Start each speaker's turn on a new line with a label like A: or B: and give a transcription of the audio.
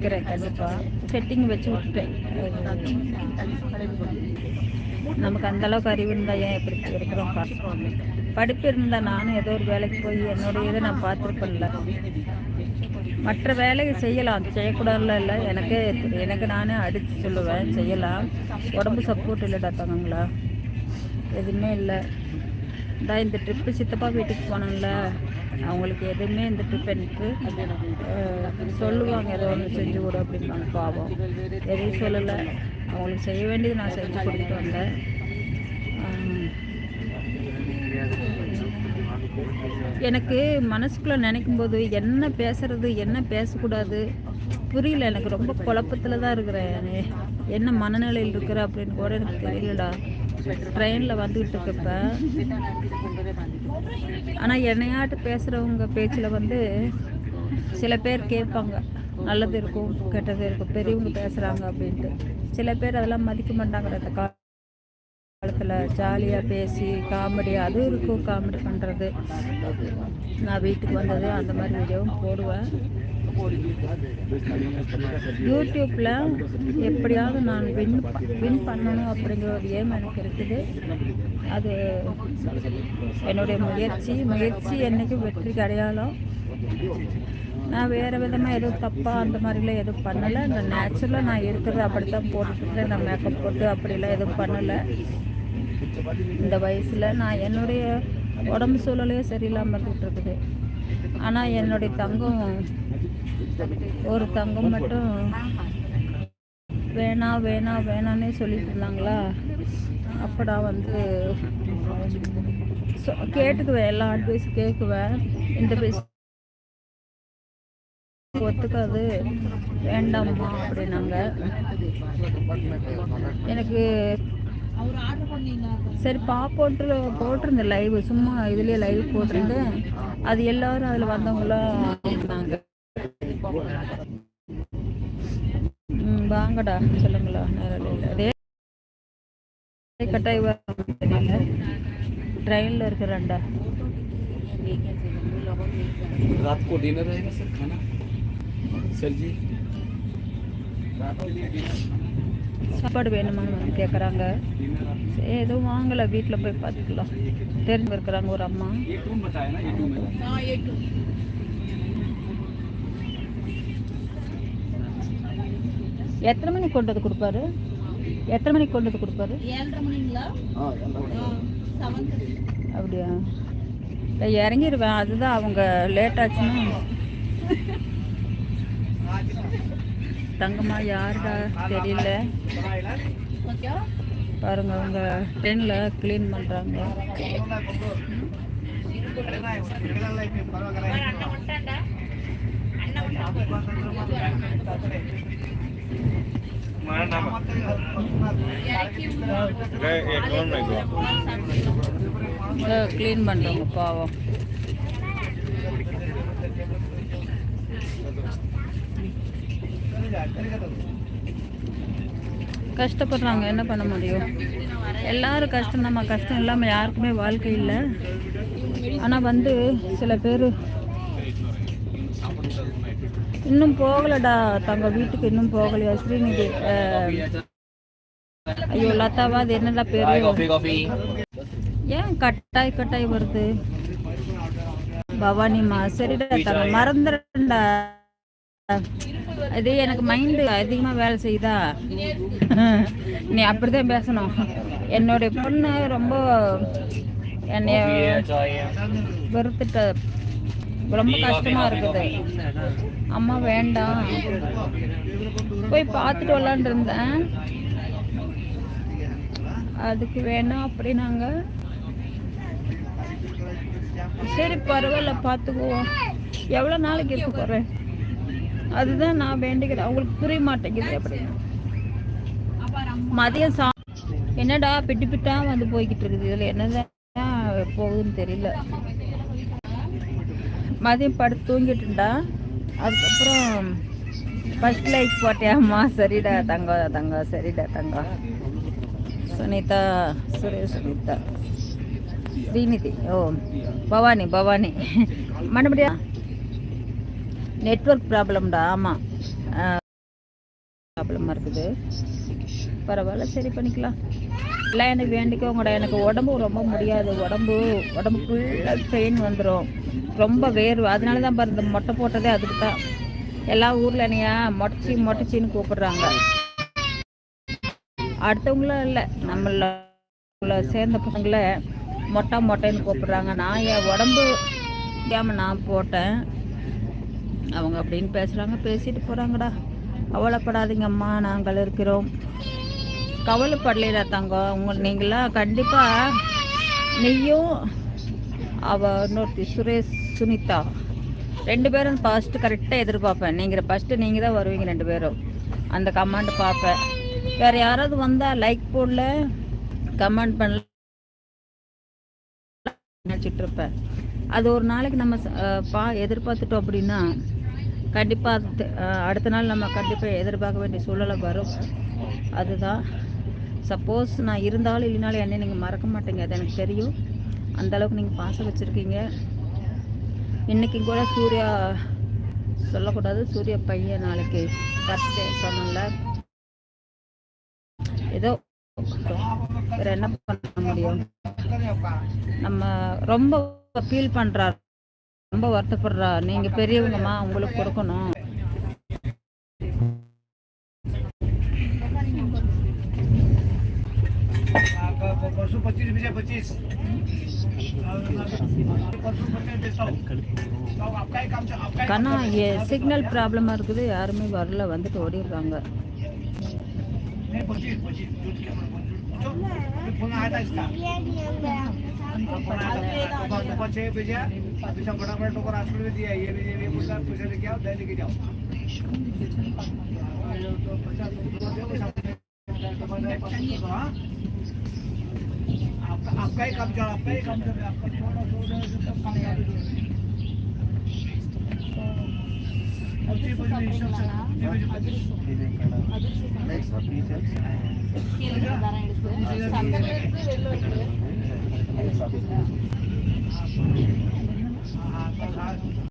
A: இருக்கிறேன் கண்டிப்பாக செட்டிங் வச்சு விட்டுட்டேன். நமக்கு அந்தளவுக்கு அறிவு இருந்தால் ஏன் எப்படி இருக்கிறோம்? படிப்பு இருந்தால் நானும் ஏதோ ஒரு வேலைக்கு போய் என்னுடைய இதை நான் பார்த்துருப்பேன்ல. மற்ற வேலையை செய்யலாம். செய்யக்கூடாதுல இல்லை. எனக்கு எனக்கு நானே அடித்து சொல்லுவேன். செய்யலாம். உடம்பு சப்போர்ட் இல்லைடா தங்கங்களா? எதுவுமே இல்லை. இந்த ட்ரிப்பு சித்தப்பா வீட்டுக்கு போனோம்ல அவங்களுக்கு எதுவுமே இந்த டிஃபனுக்கு சொல்லுவாங்க ஏதோ ஒன்று செஞ்சு கொடு அப்படிம்பாங்க பாவம். எதுவும் சொல்லலை. அவங்களுக்கு செய்ய வேண்டியது நான் செஞ்சு கொடுத்துட்டு வந்தேன். எனக்கு மனசுக்குள்ளே நினைக்கும் போது என்ன பேசுறது என்ன பேசக்கூடாது புரியல. எனக்கு ரொம்ப குழப்பத்தில் தான் இருக்கிறேன். என்ன மனநிலையில் இருக்கிற அப்படின்னு கூட எனக்கு தெரியலடா. ட்ரெயினில் வந்துக்கிட்டு இருக்கப்ப ஆனால் என்னையாட்டு பேசுகிறவங்க பேச்சில் வந்து சில பேர் கேட்பாங்க. நல்லது இருக்கும் கெட்டது இருக்கும் பெரியவங்க பேசுகிறாங்க அப்படின்ட்டு. சில பேர் அதெல்லாம் மதிக்க மாட்டாங்க. அந்த காலத்தில் ஜாலியாக பேசி காமெடி அதுவும் இருக்கும் காமெடி பண்ணுறது நான் வீட்டுக்கு வந்தது அந்த மாதிரி வீடியோவும் போடுவேன். யூடியூப்பில் எப்படியாவது நான் வின் வின் பண்ணணும் அப்படிங்கிற ஒரு ஏம் எனக்கு இருக்குது. அது என்னுடைய முயற்சி. முயற்சி என்றைக்கும் வெற்றி அடையாளம்? நான் வேறு விதமாக எதுவும் தப்பாக அந்த மாதிரிலாம் எதுவும் பண்ணலை. இந்த நேச்சுரலாக நான் இருக்கிறது அப்படி தான் போட்டுட்டு நான் மேக்கப் போட்டு அப்படிலாம் எதுவும் பண்ணலை. இந்த வயசில் நான் என்னுடைய உடம்பு சூழலே சரியில்லாமல் இருந்துகிட்டு இருக்குது. ஆனால் என்னுடைய தங்கம் ஒரு தங்கம் மட்டும் வேணாம் வேணாம் வேணான்னே சொல்லிட்டு இருந்தாங்களா அப்படா வந்து கேட்டுக்குவேன் எல்லா அட்வைஸும் கேட்குவேன் இந்த பேஸ் ஒத்துக்காது. வேண்டாமா அப்படின்னாங்க. எனக்கு சரி பாப்போட்டு போட்டிருந்தேன் லைவ் சும்மா இதுலயே லைவ் போட்டிருந்தேன். அது எல்லாரும் அதில் வந்தவங்களாம் இருந்தாங்க. வாங்கடா சொல்லுங்களா நேரில் அதே கட்டாய் தெரியல ட்ரெயினில் இருக்கிறான்டா
B: रात को डिनर रहेगा सर खाना सर जी
A: சாப்பாடு வேணுமான்னு வந்து கேட்குறாங்க சரி எதுவும் வாங்கலை வீட்டில் போய் பார்த்துக்கலாம் தெரிஞ்சு இருக்கிறாங்க ஒரு அம்மா எத்தனை மணிக்கு கொண்டு வந்து கொடுப்பாரு எத்தனை மணிக்கு கொண்டு வந்து கொடுப்பாரு அப்படியா இல்லை இறங்கிடுவேன் அதுதான் அவங்க லேட் ஆச்சுன்னா தங்கம்மா யாருடா தெரியல பாருங்க அவங்க ட்ரெயினில் க்ளீன் பண்ணுறாங்க க்ளீன் பண்ணுறோங்க பாவம். கஷ்டப்படுறாங்க என்ன பண்ண முடியும்? எல்லாரும் கஷ்டம் நம்ம கஷ்டம் இல்லாமல் யாருக்குமே வாழ்க்கை இல்லை. ஆனால் வந்து சில பேர் இன்னும் போகலடா தங்க வீட்டுக்கு இன்னும் போகலையா ஸ்ரீநிதி? ஐயோ லதாவா அது என்னடா பேரு? ஏன் கட்டாய் கட்டாய் வருது? பவானிமா சரிடா தங்க மறந்துடா அது எனக்கு மைண்டு அதிகமாக வேலை செய்யுதா? நீ அப்படிதான் பேசணும். என்னுடைய பொண்ணு ரொம்ப என்னைய வெறுத்துட்ட. ரொம்ப கஷ்டமா இருக்குது. அம்மா வேண்டாம். போய் பார்த்துட்டு வரலான் இருந்தேன் அதுக்கு வேணாம் அப்படின்னாங்க சரி பரவாயில்ல பார்த்துக்குவோம். எவ்வளோ நாளைக்கு இருக்க போகிறேன் அதுதான் நான் வேண்டிக்கிறேன். அவங்களுக்கு புரிய மாட்டேங்குது அப்படின்னு. மதியம் சா என்னடா பிட்டு பிட்டா வந்து போய்கிட்டு இருக்குது. இதில் என்னதான் போகுதுன்னு தெரியல. மதியம் படுத்து தூங்கிட்டு இருந்தா அதுக்கப்புறம் ஃபர்ஸ்ட் லைக் போட்டியாம்மா சரிடா தங்கம் தங்கம் சரிடா தங்கம் சுனிதா சுரேஷ் சுனிதா. ஸ்ரீநிதி ஓ பவானி பவானி. மறுபடியும் நெட்வொர்க் ப்ராப்ளம்டா ஆமாம் ப்ராப்ளமாக இருக்குது. பரவாயில்ல சரி பண்ணிக்கலாம். எல்லாம் எனக்கு வேண்டிக்கோங்கடா. எனக்கு உடம்பு ரொம்ப முடியாது. உடம்பு உடம்பு ஃபுல்லாக பெயின் வந்துடும் ரொம்ப வேர்வு. அதனால தான் பாரு இந்த மொட்டை போட்டதே அதுக்கு தான். எல்லா ஊரில் என்னையா மொட்டச்சி மொட்டச்சின்னு கூப்பிடுறாங்க. அடுத்தவங்களும் இல்லை நம்மள சேர்ந்த பசங்கள மொட்டை மொட்டைன்னு கூப்பிடுறாங்க. நான் என் உடம்பு முடியாமல் நான் போட்டேன். அவங்க அப்படின்னு பேசுகிறாங்க பேசிட்டு போகிறாங்கடா கவலைப்படாதீங்கம்மா நாங்கள் இருக்கிறோம். கவலைப்படலைடா தங்கம். உங்க நீங்களாம் கண்டிப்பாக நீயும் அவள் இன்னொருத்தி சுரேஷ் சுனிதா. ரெண்டு பேரும் ஃபஸ்ட்டு கரெக்டாக எதிர்பார்ப்பேன். நீங்கள் ஃபஸ்ட்டு நீங்கள் தான் வருவீங்க ரெண்டு பேரும். அந்த கமெண்ட் பார்ப்பேன். வேறு யாராவது வந்தால் லைக் போடல கமெண்ட் பண்ணல நினச்சிட்ருப்பேன் அது ஒரு நாளைக்கு நம்ம ச- பா எதிர்பார்த்துட்டோம் அப்படின்னா கண்டிப்பாக அடுத்த நாள் நம்ம கண்டிப்பாக எதிர்பார்க்க வேண்டிய சூழலை வரும். அதுதான். சப்போஸ் நான் இருந்தாலும் இல்லைனாலும் என்னை நீங்கள் மறக்க மாட்டேங்க. அது எனக்கு தெரியும். அந்த அளவுக்கு நீங்கள் பாசம் வச்சுருக்கீங்க இன்னைக்கு கூட சூர்யா சொல்லக்கூடாது சூர்யா பையன் நாளைக்கு பர்த்டே சொன்னல ஏதோ வேற என்ன பண்ண முடியும் நம்ம ரொம்ப ஃபீல் பண்றார் ரொம்ப வருத்தப்படுறா நீங்க பெரியவங்கம்மா உங்களுக்கு கொடுக்கணும்
C: परसों पच्चीस बजे पच्चीस परसों पच्चीस डिस्काउंट तो आपका ही काम चल- आपका ही
A: கண்ணா சிக்னல் ப்ராப்ளமாக இருக்குது யாருமே வரல வந்துட்டு ஓடிடுறாங்க
C: नहीं पच्चीस पच्चीस जो क्या जो जो फोन आया था इसका फोन आया था सुबह सुबह छह बजे पीछे फटाफट टोकर हॉस्पिटल में दिया ये भी ये भी बोला पैसे लेके आओ दे लेके जाओ तो पचास रुपये दो, पैसा हाँ? आपका आपका ही कब्जा आपका ही कब्जा है आपका थोड़ा थोड़ा सब खाने वाले जो अभी बजे सब सब नेक्स्ट अपनी चल సంతకం వెళ్ళి వెళ్ళి